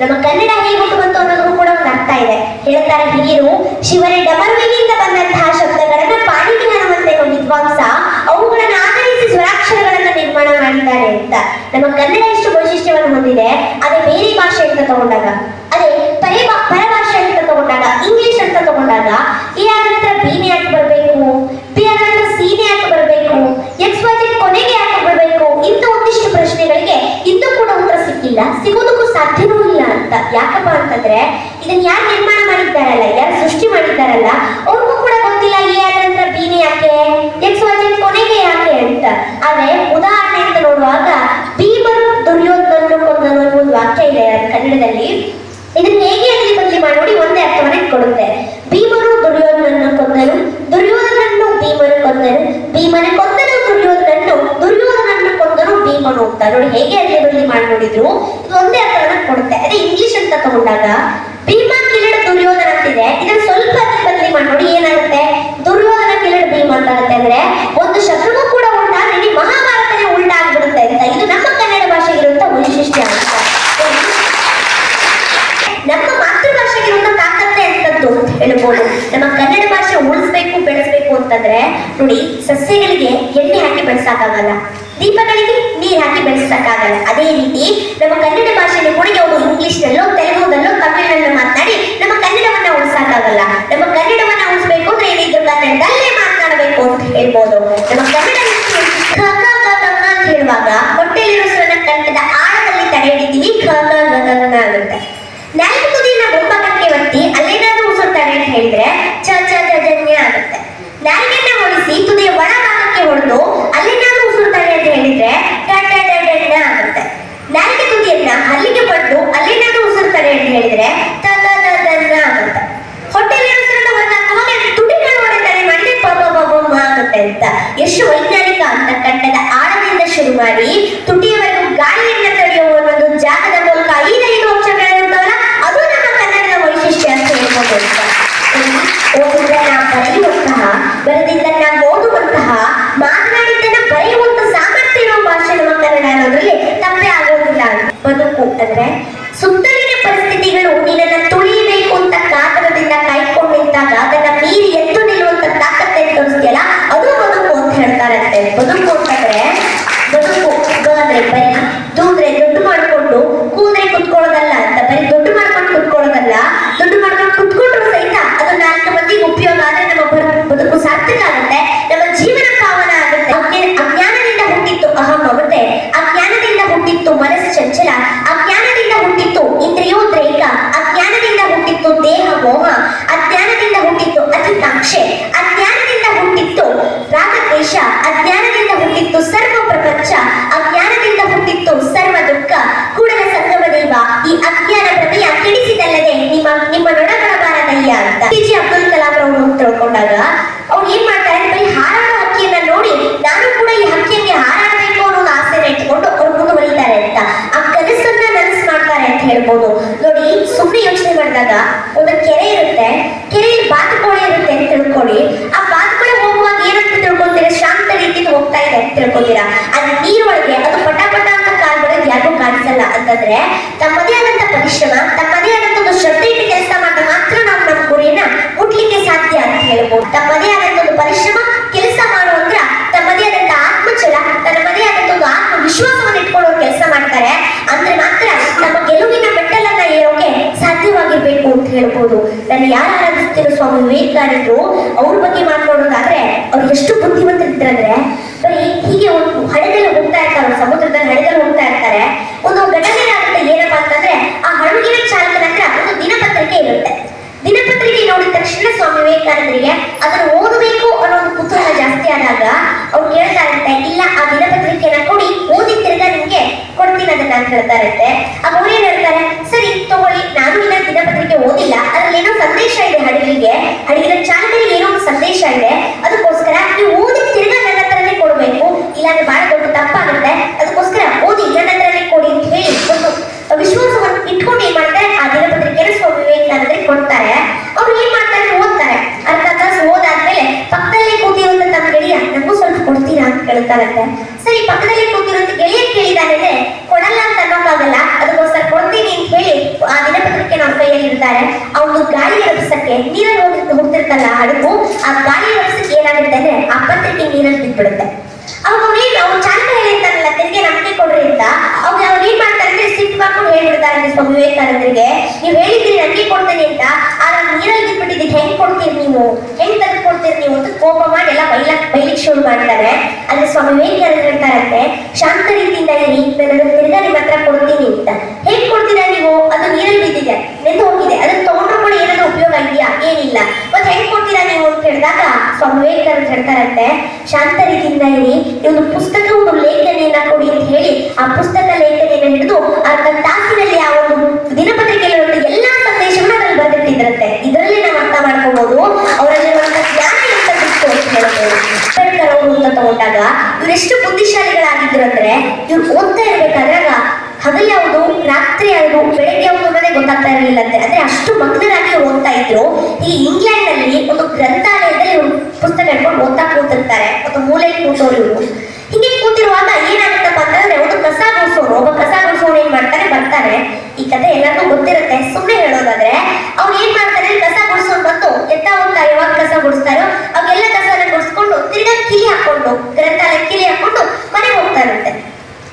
ನಮ್ಮ ಕನ್ನಡ ಹೇಗೆ ಬಂತು ಅನ್ನೋದು ಕೂಡ ಒಂದು ಅರ್ಥ ಇದೆ. ಹೇಳ್ತಾರೆ ಹಿರಿಯರು ಶಿವನ ಡಮರುವಿಗಿಂದ ಬಂದಂತಹ ಶಬ್ದಗಳನ್ನ ಪಾಣಿನಿ ವಿದ್ವಾಂಸ ಅವುಗಳನ್ನ ಆಧರಿಸಿ ಸ್ವರಾಕ್ಷರಗಳನ್ನ ನಿರ್ಮಾಣ ಮಾಡಿದ್ದಾರೆ ಅಂತ. ನಮ್ಮ ಕನ್ನಡ ಎಷ್ಟು ವೈಶಿಷ್ಟ್ಯವನ್ನು ಹೊಂದಿದೆ, ಅದೇ ಬೇರೆ ಭಾಷೆ ಅಂತ ತಗೊಂಡಾಗ. ಅದೇ ಪರಿ ಪರಭಾಷೆ ಅಂತ ತಗೊಂಡಾಗ, ಇಂಗ್ಲಿಷ್ ಅಂತ ತಗೊಂಡಾಗ ಈ ಆದ್ರ ಬೀನೆ ಯಾಕೆ ಬರಬೇಕು, ಪಿ ಸೀನೆ ಯಾಕೆ ಬರಬೇಕು, ಎಕ್ಸ್ ಕೊನೆಗೆ ಯಾಕೆ ಬರಬೇಕು, ಇಂಥ ಒಂದಿಷ್ಟು ಪ್ರಶ್ನೆಗಳಿಗೆ ಇಂದು ಕೂಡ ಉತ್ತರ ಸಿಕ್ಕಿಲ್ಲ ಅಂತ. ಯಾಕಪ್ಪ ಅಂತಂದ್ರೆ ಇದನ್ನ ಯಾರು ನಿರ್ಮಾಣ ಮಾಡಿದ್ದಾರಲ್ಲ? ಯಾರು ಸೃಷ್ಟಿ ಮಾಡಿದ್ದಾರಲ್ಲ? ಅವ್ರಿಗೂ ಕೂಡ ನೋಡಿ ಸಸ್ಯಗಳಿಗೆ ಎಣ್ಣೆ ಹಾಕಿ ಬೆಳೆಸಕ್ಕಾಗಲ್ಲ. ದೀಪಗಳಿಗೆ ನೀರ್ ಹಾಕಿ ಬೆಳೆಸಕ್ಕಾಗಲ್ಲ. ಅದೇ ರೀತಿ ಹೋಗ್ತಾ ಇದ್ದಾರೆ ಅಜ್ಞಾನ ಪ್ರತಿಯ ತಿಳಿಸಿದಲ್ಲದೆ ನಿಮ್ಮ ನಿಮ್ಮ ನೊಡಬರಬಾರದಯ್ಯ ಅಂತ. ಕೆ ಜಿ ಅಬ್ದುಲ್ ಕಲಾಂ ಅವರು ತಿಳ್ಕೊಂಡಾಗ, ಅವ್ರು ಏನ್ ಮಾಡ್ತಾರೆ ಬರೀ ಹಕ್ಕಿಯನ್ನ ನೋಡಿ, ನಾನು ಕೂಡ ಈ ಹಕ್ಕಿಯನ್ನೇ ಹಾರಾಡಬೇಕು ಅನ್ನೋದು ಆಸೆನ ಇಟ್ಕೊಂಡು ಅವ್ರು ಮುಂದುವರಿತಾರೆ ಅಂತ. ಆ ಕನಸನ್ನ ನನಸು ಮಾಡ್ತಾರೆ ಅಂತ ಹೇಳ್ಬೋದು. ನೋಡಿ ಸುಮ್ಮನೆ ಯೋಚನೆ ಮಾಡಿದಾಗ ಒಂದು ಕೆರೆ ಇರುತ್ತೆ. ಕೆರೆಯಲ್ಲಿ ಬಾತು ತನ್ನ ಯಾರು ಆರಾಧಿಸ್ತಿರೋ ಸ್ವಾಮಿ ವಿವೇಕಾನಂದರು, ಅವ್ರ ಬಗ್ಗೆ ಮಾತಾಡೋದಾದ್ರೆ ಅವ್ರು ಎಷ್ಟು ಬುದ್ಧಿವಂತರಿದ್ರಂದ್ರೆ ಬರೀ ಹೀಗೆ ಒಂದು ಹಳೆದಲ್ಲಿ ಹೋಗ್ತಾ ಇರ್ತಾರೆ ಸಮುದ್ರದಲ್ಲಿ ಹಳೆದಲ್ಲಿ ಹೋಗ್ತಾ ಇರ್ತಾರೆ. ಒಂದು ಘಟನೆ ಆಗುತ್ತೆ ಏನಪ್ಪಾ ಅಂತಂದ್ರೆ, ಆ ಹಡಗಿನ ಚಾಲಕನ ಹತ್ರ ಒಂದು ದಿನಪತ್ರಿಕೆ ಇರುತ್ತೆ. ದಿನಪತ್ರಿಕೆ ನೋಡಿದ ತಕ್ಷಣ ಸ್ವಾಮಿ ವಿವೇಕಾನಂದರಿಗೆ ಅದನ್ನು ಓದಬೇಕು ಅನ್ನೋ ಒಂದು ಕುತೂಹಲ ಜಾಸ್ತಿ ಆದಾಗ ಅವ್ರು ಕೇಳ್ತಾ ಇರುತ್ತೆ, ಇಲ್ಲ, ಆ ದಿನಪತ್ರಿಕೆನ ಕೊಡಿ, ಓದಿ ತಿರ್ಗಾ ನಿಮ್ಗೆ ಕೊಡ್ತೀನಿ ಅಂತ ಅಂತ ಹೇಳ್ತಾ ಇರುತ್ತೆ. ಆಗ ಅವ್ರು ಏನ್ ಹೇಳ್ತಾರೆ? ಗೊತ್ತಾಗತ್ತೆ ಸರಿ, ಪಕ್ಕದಲ್ಲಿ ಕೂತಿರೋದು ಗೆಳೆಯ ಕೇಳಿದಾನೆ ಕೊಡಲ್ಲ ಅಂತ ಅನ್ನೋಕ್ಕಾಗಲ್ಲ, ಅದಕ್ಕೋಸ್ಕರ ಕೊಡ್ತೀನಿ ಅಂತ ಹೇಳಿ ಆ ದಿನಪತ್ರಿಕೆ ನಮ್ಮ ಕೈಯಲ್ಲಿ ಇರ್ತಾರೆ ಅವನು ಗಾಳಿ ಎಬ್ಸಕ್ಕೆ ನೀರಲ್ಲಿ ಹೋಗಿ ಹೋಗ್ತಿರ್ತಲ್ಲ ಹಡಗು ಆ ಗಾಳಿ ಎಬ್ಸಕ್ಕೆ ಏನಾಗುತ್ತೆ ಅಂದ್ರೆ ಆ ಪತ್ರಿಕೆ ನೀರಲ್ಲಿ ಬಿದ್ಬಿಡುತ್ತೆ. ಅವಾಗ ಅವ್ನು ಚಾಲಕ ಹೇಳಿರ್ತಾರಲ್ಲ ತೆರಿಗೆ ನಂಬಿಕೆ ಕೊಡ್ರಿ ಅಂತ. ಅವಾಗ ಅವ್ರು ಏನ್ ಮಾಡ್ತಾರೆ ಅಂದ್ರೆ ಸಿಟ್ಟು ಮಾಡ್ಕೊಂಡು ಹೇಳ್ಬಿಡ್ತಾರೆ ಸ್ವಾಮಿ ವಿವೇಕಾನಂದರಿಗೆ, ನೀವು ಹೇಳಿದ್ರಿ ನಂಬಿಕೆ ಕೊಡ್ತೇನೆ ಅಂತ ಆ ನೀರಲ್ಲಿ ಬಿಟ್ಬಿಟ್ಟಿದ್ದು ಹೆಂಗ್ ಕೊಡ್ತೀರಿ ನೀವು? ಶುರು ಮಾಡ್ತಾರೆ. ಅಲ್ಲಿ ಸ್ವಾಮಿ ಶಾಂತ ರೀತಿಯಿಂದ ಇರಿ ನಾನು ನಿಮ್ಮ ಕೊಡ್ತೀನಿ ಅಂತ. ಹೇಗ್ ಕೊಡ್ತೀರಾ ನೀವು? ಅದು ನೀರಲ್ಲಿ ಬಿದ್ದಿದೆ, ನೆಂದು ಹೋಗಿದೆ. ಅದನ್ನ ತಗೊಂಡ್ರು ಕೂಡ ಏನಾದ್ರು ಉಪಯೋಗ ಇದೆಯಾ? ಏನಿಲ್ಲ. ಮತ್ತೆ ಹೆಂಗ್ ಕೊಡ್ತೀರಾ ನೀವು? ಅಂತ ಹೇಳಿದಾಗ ಸ್ವಾಮಿ ವಿವೇಕಾನಂದ ಹೇಳ್ತಾರಂತೆ, ಶಾಂತ ರೀತಿಯಿಂದ ಇರಿ ಒಂದು ಪುಸ್ತಕ ಒಂದು ಲೇಖನಿಯನ್ನ ಕೊಡಿ ಅಂತ ಹೇಳಿ, ಆ ಪುಸ್ತಕ ಲೇಖನಿಯನ್ನ ಹಿಡಿದು ಆ ತನ್ನ ತಾಸಿನಲ್ಲಿ ಆ ಒಂದು ದಿನಪತ್ರಿಕೆಯಲ್ಲಿ ಎಲ್ಲಾ ಸಂದೇಶವನ್ನ ಅದ್ರಲ್ಲಿ ಬರೆದಿಟ್ಟಿದ್ರಂತೆ ಇದರಲ್ಲಿ ನಾವು ಅರ್ಥ ಮಾಡ್ಕೋಬಹುದು ಅವರಲ್ಲಿರುವಂತಹ ಜ್ಞಾನ ಎಂತದಿತ್ತು ಅಂತ ಹೇಳ್ಬೋದು ಅಂಬೇಡ್ಕರ್ ಅವರು ಅಂತ ತಗೊಂಡಾಗ ಇವರೆಷ್ಟು ಬುದ್ಧಿಶಾಲಿಗಳಾಗಿದ್ರು ಅಂದ್ರೆ ಇವ್ರು ಓದ್ತಾ ಇರ್ಬೇಕಾದ್ರೆ ಆಗ ಹಗಲು ಯಾವುದು ರಾತ್ರಿ ಯಾವುದು ಬೆಳಗ್ಗೆ ಯಾವುದು ಅನ್ನೋದೇ ಗೊತ್ತಾಗ್ತಾ ಇರಲಿಲ್ಲ ಅಂತೆ ಅಂದ್ರೆ ಅಷ್ಟು ಮಗ್ನರಾಗಿ ಅವ್ರು ಓದ್ತಾ ಇದ್ರು ಈ ಇಂಗ್ಲೆಂಡ್ನಲ್ಲಿ ಒಂದು ಗ್ರಂಥಾಲಯದಲ್ಲಿ ಇವರು ಪುಸ್ತಕ ಹಿಡ್ಕೊಂಡು ಓದ್ತಾ ಮತ್ತು ಮೂಲೆಯಲ್ಲಿ ಕೂತೋರು ಇವರು. ಹಿಂಗೆ ಕೂತಿರುವಾಗ ಏನಾಗುತ್ತಪ್ಪ ಅಂತಂದ್ರೆ ಒಂದು ಕಸ ಗುಡಿಸೋರು ಒಬ್ಬ ಕಸ ಗುಡಿಸೋರು ಏನ್ ಮಾಡ್ತಾರೆ ಬರ್ತಾರೆ ಈ ಕತೆ ಎಲ್ಲರಿಗೂ ಗೊತ್ತಿರುತ್ತೆ. ಸುಮ್ಮನೆ ಹೇಳೋದಾದ್ರೆ, ಅವ್ರು ಏನ್ ಮಾಡ್ತಾರೆ? ಕಸ ಗುಡಿಸೋರು ಬಂದು ಎತ್ತ ಹೋಗ್ತಾ ಯಾವಾಗ ಕಸ ಗುಡಿಸ್ತಾರೋ ಅವೆಲ್ಲ ಕಸನ ಗುಡಿಸ್ಕೊಂಡು ತಿರ್ಗಾ ಕಿಲಿ ಹಾಕೊಂಡು ಗ್ರಂಥಾಲಯ ಕಿಲಿ ಹಾಕೊಂಡು ಮನೆಗೆ ಹೋಗ್ತಾರಂತೆ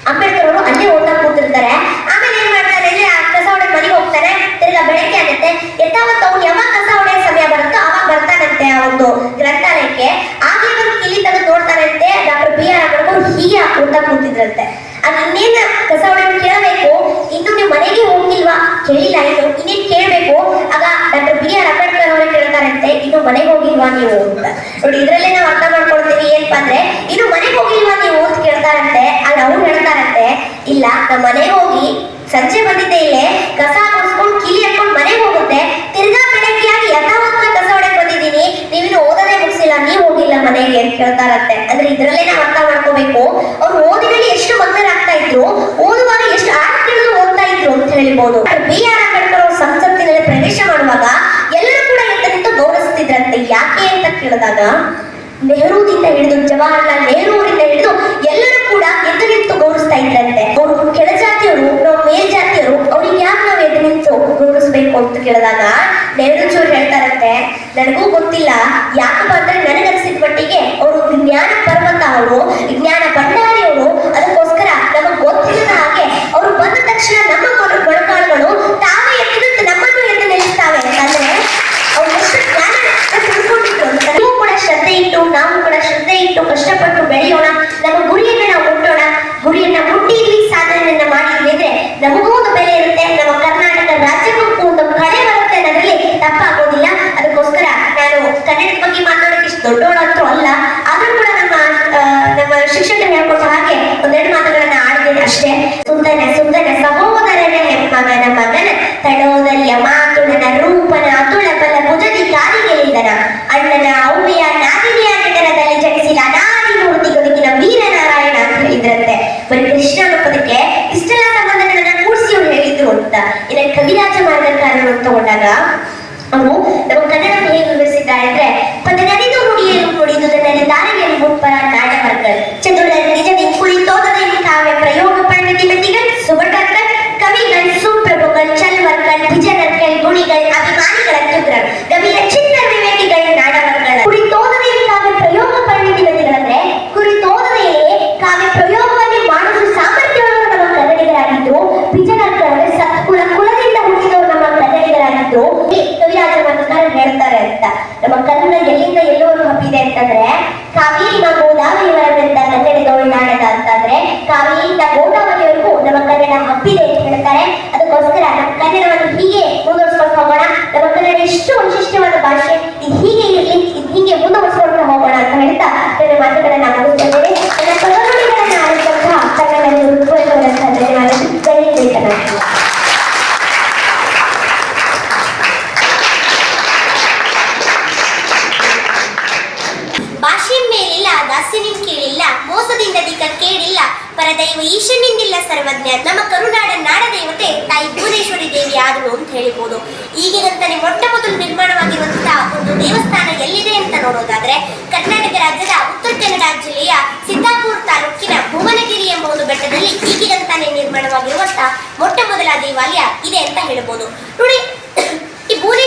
ಅಂಬೇಡ್ಕರ್ ಅವರು ಅಲ್ಲೇ ಓದ್ತಾ ಕೂತಿರ್ತಾರೆ. ಆಮೇಲೆ ಏನ್ ಮಾಡ್ತಾರೆ? ಅಂದ್ರೆ ಆ ಕಸ ಹೊಡೆ ಮನೆಗೆ ಹೋಗ್ತಾರೆ? ತಿರ್ಗಾ ಬೆಳಗ್ಗೆ ಆಗುತ್ತೆ. ಯಥಾವತ್ತು ಅವ್ನು ಯಾವಾಗ ಕಸ ಹೊಡೆಯೋ ಸಮಯ ಬರುತ್ತೋ ಅವಾಗ ಬರ್ತಾನಂತೆ ಆ ಒಂದು ಗ್ರಂಥಾಲಯಕ್ಕೆ ಆಗ್ಲೇ ಬಂದು ಕಿಲಿ ತೆಗೆದು ನೋಡ್ತಾರಂತೆ ಡಾಕ್ಟರ್ ಬಿ ಆರ್ ಅಂಬೇಡ್ಕರ್ ಹೀಗೆ ಓದ್ತಾ ಕೂತಿದ್ರಂತೆ ಅದು ಇನ್ನೇನ ಕಸ ಹೊಡೆಯೋದು ಕೇಳಬೇಕು ಇನ್ನು ನೀವು ಮನೆಗೆ ಹೋಗಿಲ್ವಾ ಕೇಳಿಲ್ಲ ಇನ್ನು ಇನ್ನೇನ್ ಕೇಳಬೇಕು ಆಗ ಡಾಕ್ಟರ್ ಬಿ ಆರ್ ಅಂಬೇಡ್ಕರ್ ಅವರೇ ಕೇಳ್ತಾರಂತೆ ಇನ್ನು ಮನೆಗೆ ಹೋಗಿಲ್ವಾ ನೀವು ಅಂತ ನೋಡಿ ಇದರಲ್ಲಿ ನಾವು ಅರ್ಥ ಮಾಡ್ಕೊಳ್ತೀವಿ ಏನಪ್ಪಾ ಅಂದ್ರೆ ಮನೆಗೆ ಹೋಗಿಲ್ವಾ ನೀವು ಅಂತ ಕೇಳ್ತಾರಂತೆ, ಅಲ್ಲಿ ಅವ್ರು ಹೇಳ್ತಾರಂತೆ, ಇಲ್ಲ ನಮ್ಮ ಮನೆಗೆ ಹೋಗಿ ಸಂಜೆ ಬಂದಿದ್ದೆ ಇಲ್ಲೇ ಕಸ ಗುಡಿಸ್ಕೊಂಡು ಕಿಲಿ ಹಾಕೊಂಡು ಮನೆಗೆ ಹೋಗುತ್ತೆ. ತಿರ್ಗಾ ಬೆಳಗ್ಗೆಯಾಗಿ ಯಥಾವತ್ನ ಕಸ ಹೊಡೆಕ್ ಬಂದಿದ್ದೀನಿ ನೀವಿನ್ನು ಓದೋದೇ ಮುಗಿಸಿಲ್ಲ, ನೀವು ಹೋಗಿಲ್ಲ ಮನೆಗೆ ಅಂತ ಕೇಳ್ತಾರಂತೆ ಅಂದ್ರೆ ಇದರಲ್ಲೇ ನಾವು ಅರ್ಥ ಮಾಡ್ಕೋಬೇಕು. ಅವ್ರು ಓದಿನಲ್ಲಿ ಎಷ್ಟು ಮಗ್ನರಾಗ್ತಾ ಇದ್ರು, ಓದುವಾಗ ಎಷ್ಟು ಆರ್ಟ್ಗಳು ಓದ್ತಾ ಇದ್ರು ಅಂತ ಹೇಳ್ಬೋದು. ಯಾಕೆ ಅಂತ ಕೇಳಿದಾಗ ನೆಹರೂದಿಂದ ಹಿಡಿದು, ಜವಾಹರ್ಲಾಲ್ ನೆಹರು ಅವರಿಂದ ಹಿಡಿದು ಎಲ್ಲರೂ ಕೂಡ ಎದ್ದು ನಿಂತು ಗೌರವಿಸ್ತಾ ಇದ್ರಂತೆ. ಅವರು ಕೆಳಜಾತಿಯವರು ನಾವು ಮೇಲ್ಜಾತಿಯವರು ಅವ್ರಿಗೆ ಯಾಕೆ ನಾವು ಎದ್ದು ನಿಂತು ಗೌರವಿಸ್ಬೇಕು ಅಂತ ಕೇಳಿದಾಗ ನೆಹರೂಜಿಯವ್ರು ಹೇಳ್ತಾರಂತೆ, ನನಗೂ ಗೊತ್ತಿಲ್ಲ ಯಾಕಪ್ಪ ಶ್ರದ್ಧೆ ಇಟ್ಟು ನಾವು ಕೂಡ ಶ್ರದ್ಧೆ ಇಟ್ಟು ಕಷ್ಟಪಟ್ಟು ಬೆಳೆಯೋಣ ನಮ್ಮ ಗುರಿಯನ್ನ ನಾವು ಮುಟ್ಟೋಣ ಗುರಿಯನ್ನ ಮುಟ್ಟಿ ಇಲ್ಲಿ ಸಾಧನೆಯನ್ನ ಮಾಡಿದ್ವಿ ಅಂದ್ರೆ ನಮಗೂ ಒಂದು ಬೆಲೆ ಇರುತ್ತೆ ನಮ್ಮ ಕರ್ನಾಟಕ ರಾಜ್ಯಕ್ಕೂ ಒಂದು ಕಳೆ ಬರುತ್ತೆ ಅನ್ನೋದ್ರಲ್ಲಿ ತಪ್ಪಾಗೋದಿಲ್ಲ ಅದಕ್ಕೋಸ್ಕರ ನಾನು ಕನ್ನಡದ ಬಗ್ಗೆ ಮಾತಾಡೋಕೆ ಇಷ್ಟು ದೊಡ್ಡವಳಂತೂ ಅಲ್ಲ ಆದ್ರೂ ಕೂಡ ನಮ್ಮ ಆ, ನಮ್ಮ ಶಿಕ್ಷಕರು ಹೇಳ್ಕೊಟ್ಟ ಹಾಗೆ ಒಂದೆರಡು ಮಾತುಗಳನ್ನ ಆಡಿದ್ದೀನಿ ಅಷ್ಟೇ ಸುಂದರ ಸುಂದರ ಸಹೋದರನ ಹೆಮ್ಮಗನ ಮಗನ ತಡೋದರಿಯ ಮಾತುಡನ ರೂಪನ ಅತುಳ ಬಲ ಭುಜದಿ ಕಾಲಿಗೆಳಿದನ ಅಣ್ಣನ ಔವೆಯ ಇನ್ನು ಕವಿರಾಜ ಮಾರ್ಗಕಾರರು ತಗೊಂಡಾಗ ಅವರು ಕನ್ನಡ ಎಲ್ಲಿಂದ ಎಲ್ಲೋರು ಹಬ್ಬಿದೆ ಅಂತಂದ್ರೆ ಕಾವೇರಿನ ಗೋದಾವರಿವರೆಗಿಂದ ಕನ್ನಡಿಗ ಉಳ್ಳಾಡದ ಅಂತಂದ್ರೆ ಕಾವೇರಿಯಿಂದ ಗೋದಾವರಿವರೆಗೂ ನಮ್ಮ ಕನ್ನಡ ಹಬ್ಬಿದೆ ಅಂತ ಹೇಳ್ತಾರೆ. ಅದಕ್ಕೋಸ್ಕರ ನಮ್ಮ ಕನ್ನಡವನ್ನು ಹೀಗೆ ಮುಂದುವರಿಸ್ಕೊಂಡು ಹೋಗೋಣ. ನಮ್ಮ ಕನ್ನಡ ಎಷ್ಟು ವಿಶಿಷ್ಟವಾದ ಭಾಷೆ, ಇದು ಹೀಗೆ ಇರಲಿ, ಇದು ಹೀಗೆ ಮುಂದುವರಿಸ್ಕೊಂಡು ಹೋಗೋಣ ಅಂತ ಹೇಳ್ತಾ ನನ್ನ ಮಾತುಗಳನ್ನ ಸರ್ವಜ್ಞ ನಮ್ಮ ಕರುನಾಡ ನಾಡದೇವತೆ, ತಾಯಿ ಭುವನೇಶ್ವರಿ ದೇವಿ ಆದರು ಅಂತ ಹೇಳಿಬಹುದು ಈಗಿನಂತಾನೆ ಮೊಟ್ಟ ಮೊದಲು ನಿರ್ಮಾಣವಾಗಿರುವಂತಹ ಒಂದು ದೇವಸ್ಥಾನ ಎಲ್ಲಿದೆ ಅಂತ ನೋಡೋದಾದ್ರೆ, ಕರ್ನಾಟಕ ರಾಜ್ಯದ ಉತ್ತರ ಕನ್ನಡ ಜಿಲ್ಲೆಯ ಸಿದ್ದಾಪುರ ತಾಲೂಕಿನ ಭುವನಗಿರಿ ಎಂಬ ಒಂದು ಬೆಟ್ಟದಲ್ಲಿ ಈಗಿನಂತಾನೆ ನಿರ್ಮಾಣವಾಗಿರುವಂತಹ ಮೊಟ್ಟ ಮೊದಲ ದೇವಾಲಯ ಇದೆ ಅಂತ ಹೇಳಬಹುದು ನೋಡಿ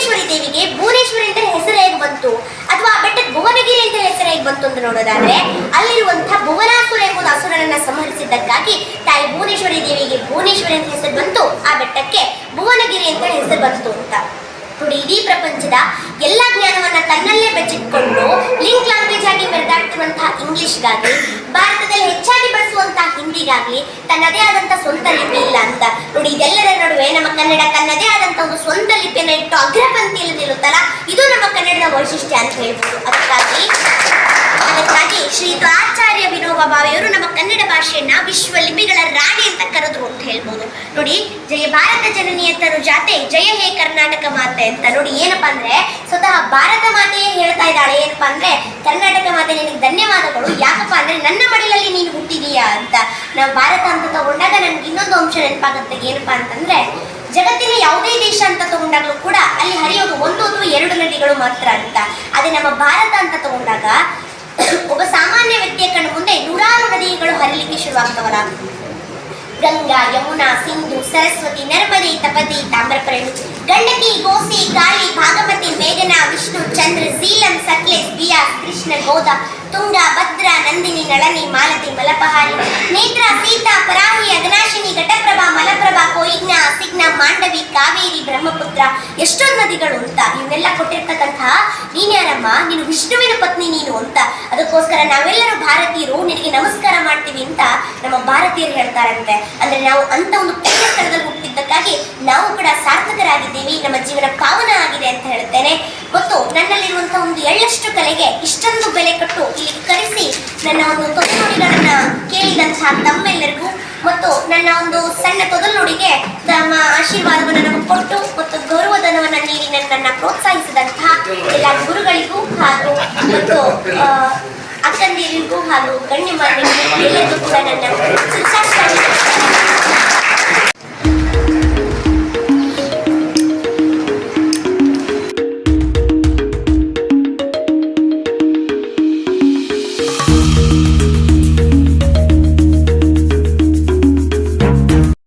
ಭುವನೇಶ್ವರಿ ದೇವಿಗೆ ಭುವನೇಶ್ವರಿ ಅಂತ ಹೆಸರು ಹೇಗೆ ಬಂತು. ಅಥವಾ ಆ ಬೆಟ್ಟಕ್ಕೆ ಭುವನಗಿರಿ ಅಂತ ಹೆಸರು ಹೇಗೆ ಬಂತು ಅಂತ ನೋಡೋದಾದ್ರೆ ಅಲ್ಲಿರುವಂತಹ ಭುವನಾಸುರ ಎಂಬುದು ಅಸುರನನ್ನ ಸಂಹರಿಸಿದ್ದಕ್ಕಾಗಿ ತಾಯಿ ಭುವನೇಶ್ವರಿ ದೇವಿಗೆ ಭುವನೇಶ್ವರಿ ಅಂತ ಹೆಸರು ಬಂತು. ಆ ಬೆಟ್ಟಕ್ಕೆ ಭುವನಗಿರಿ ಅಂತ ಹೆಸರು ಬಂತು ಅಂತ. ನೋಡಿ, ಇಡೀ ಪ್ರಪಂಚದ ಎಲ್ಲ ಜ್ಞಾನವನ್ನ ತನ್ನಲ್ಲೇ ಬೆಚ್ಚಿಟ್ಕೊಂಡು ಲಿಂಕ್ ಲ್ಯಾಂಗ್ವೇಜ್ ಆಗಿ ಮೆರೆದಾಡ್ತಿರುವಂತಹ ಇಂಗ್ಲಿಷ್ಗಾಗಿ ಭಾರತದಲ್ಲಿ ಹೆಚ್ಚಾಗಿ ಬಳಸುವಂತಹ ಹಿಂದಿಗಾಗ್ಲಿ, ತನ್ನದೇ ಆದಂತಹ ಸ್ವಂತ ಲಿಪಿ ಇಲ್ಲ ಅಂತ ನೋಡಿ, ಇದೆಲ್ಲರ ನಡುವೆ ನಮ್ಮ ಕನ್ನಡ ತನ್ನದೇ ಆದಂತಹ ಒಂದು ಸ್ವಂತ ಲಿಪಿಯನ್ನು ಇಟ್ಟು ಅಗ್ರಪಂಕ್ತಿಯಲ್ಲಿ ನಿಲ್ಲುತ್ತಲ್ಲ ಇದು ನಮ್ಮ ಕನ್ನಡದ ವೈಶಿಷ್ಟ್ಯ ಅಂತ ಹೇಳ್ಬೋದು. ಅದಕ್ಕಾಗಿ ಅದಕ್ಕಾಗಿ ಶ್ರೀ ಆಚಾರ್ಯ ವಿನೋಬ ಭಾವೆಯವರು ನಮ್ಮ ಕನ್ನಡ ಭಾಷೆಯನ್ನ ವಿಶ್ವ ಲಿಪಿಗಳ ರಾಣಿ ಅಂತ ಕರೆದ್ರು ಅಂತ ಹೇಳ್ಬೋದು. ನೋಡಿ, ಜಯ ಭಾರತ ಜನನಿಯ ತನು ಜಾತೆ, ಜಯ ಹೇ ಕರ್ನಾಟಕ ಮಾತೆ ಅಂತ. ನೋಡಿ, ಏನಪ್ಪಾ ಅಂದ್ರೆ, ಸ್ವತಃ ಭಾರತ ಮಾತೆಯೇ ಹೇಳ್ತಾ ಇದ್ದಾಳೆ. ಏನಪ್ಪಾ ಅಂದ್ರೆ, ಕರ್ನಾಟಕ ಮಾತೆ ನಿನಗೆ ಧನ್ಯವಾದಗಳು. ಯಾಕಪ್ಪ ಅಂದ್ರೆ, ನನ್ನ ಮಡಿಲಲ್ಲಿ ನೀನು ಹುಟ್ಟಿದೀಯಾ ಅಂತ. ನಾವು ಭಾರತ ಅಂತ ತಗೊಂಡಾಗ ನನ್ಗೆ ಇನ್ನೊಂದು ಅಂಶ ನೆನಪಾಗುತ್ತೆ. ಏನಪ್ಪಾ ಅಂತಂದ್ರೆ ಜಗತ್ತಿನ ಯಾವುದೇ ದೇಶ ಅಂತ ತಗೊಂಡಾಗ್ಲೂ ಕೂಡ ಅಲ್ಲಿ ಹರಿಯೋದು ಒಂದು ಅಥವಾ ಎರಡು ನದಿಗಳು ಮಾತ್ರ ಅಂತ. ಅದೇ ನಮ್ಮ ಭಾರತ ಅಂತ ತಗೊಂಡಾಗ, ಒಬ್ಬ ಸಾಮಾನ್ಯ ವ್ಯಕ್ತಿಯ ಕಣ್ಣು ಮುಂದೆ ನೂರಾರು ನದಿಗಳು ಹರಿಲಿಕ್ಕೆ ಶುರುವಾಗ್ತವಲ್ಲ. ಗಂಗಾ, ಯಮುನಾ, ಸಿಂಧು, ಸರಸ್ವತಿ, ನರ್ಮದೆ, ತಪತಿ, ತಾಮ್ರಪರಣಿ, ಗಂಡಕಿ, ಗೋಸಿ ಕಾಳಿ ಭಾಗಮತಿ, ಮೇಘನಾ, ವಿಷ್ಣು, ಚಂದ್ರ ಜೀಲಂ ಸಕ್ಲೇಶ್, ಬಿಯಾಸ್, ಕೃಷ್ಣ, ಗೋದ, ತುಂಗ, ಭದ್ರಾ, ನಂದಿನಿ, ನಳನಿ, ಮಾಲತಿ, ಮಲಪಹಾರಿ, ನೇತ್ರ, ಸೀತಾ, ಪರಾಹಿ ಅಗನಾಶಿನಿ ಘಟಪ್ರಭಾ, ಮಲಪ್ರಭಾ, ಕೋಯಿಜ್ಞ, ಸಿಗ್ನ, ಮಾಂಡವಿ, ಕಾವೇರಿ, ಬ್ರಹ್ಮಪುತ್ರ, ಎಷ್ಟೊಂದು ನದಿಗಳು ಅಂತ ಇವನ್ನೆಲ್ಲ ಕೊಟ್ಟಿರ್ತಕ್ಕಂತಹ ನೀನ್ಯಾರಮ್ಮ? ನೀನು ವಿಷ್ಣುವಿನ ಪತ್ನಿ ನೀನು ಅಂತ. ಅದಕ್ಕೋಸ್ಕರ ನಾವೆಲ್ಲರೂ ಭಾರತೀಯರು ನಿನಗೆ ನಮಸ್ಕಾರ ಮಾಡ್ತೀವಿ ಅಂತ ನಮ್ಮ ಭಾರತೀಯರು ಹೇಳ್ತಾರಂತೆ. ಅಂದ್ರೆ ನಾವು ಅಂತ ಒಂದು ಪುಣ್ಯ ಸ್ಥಳದಲ್ಲಿ ಹುಟ್ಟಿದ್ದಕ್ಕಾಗಿ ನಾವು ಕೂಡ ಸಾರ್ಥಕರಾಗಿದ್ದೀವಿ, ನಮ್ಮ ಜೀವನ ಪಾವನ ಆಗಿದೆ ಅಂತ ಹೇಳ್ತೇನೆ. ಮತ್ತು ನನ್ನಲ್ಲಿರುವಂತಹ ಒಂದು ಎಳ್ಳಷ್ಟು ಕಲೆಗೆ ಇಷ್ಟೊಂದು ಬೆಲೆ ಕಟ್ಟು ಇಲ್ಲಿ ಕರೆಸಿ ನನ್ನ ಒಂದು ತೊದಲುಡಿಗಳನ್ನ ಕೇಳಿದಂತಹ ತಮ್ಮೆಲ್ಲರಿಗೂ ಮತ್ತು ನನ್ನ ಒಂದು ಸಣ್ಣ ತೊದಲುಡಿಗೆ ತಮ್ಮ ಆಶೀರ್ವಾದವನ್ನು ನಮಗೆ ಕೊಟ್ಟು ಮತ್ತು ಗೌರವಧನವನ್ನು ನೀಡಿ ನನ್ನನ್ನು ಪ್ರೋತ್ಸಾಹಿಸಿದಂತಹ ಎಲ್ಲ ಗುರುಗಳಿಗೂ ಹಾಗೂ ಮತ್ತು ತಂದಿರಿಗೂ ಹಾಗೂ ಗಣ್ಯಮಾನ್ಯರಿಗೂ ಎಲ್ಲರಿಗೂ ಕೂಡ ನನ್ನ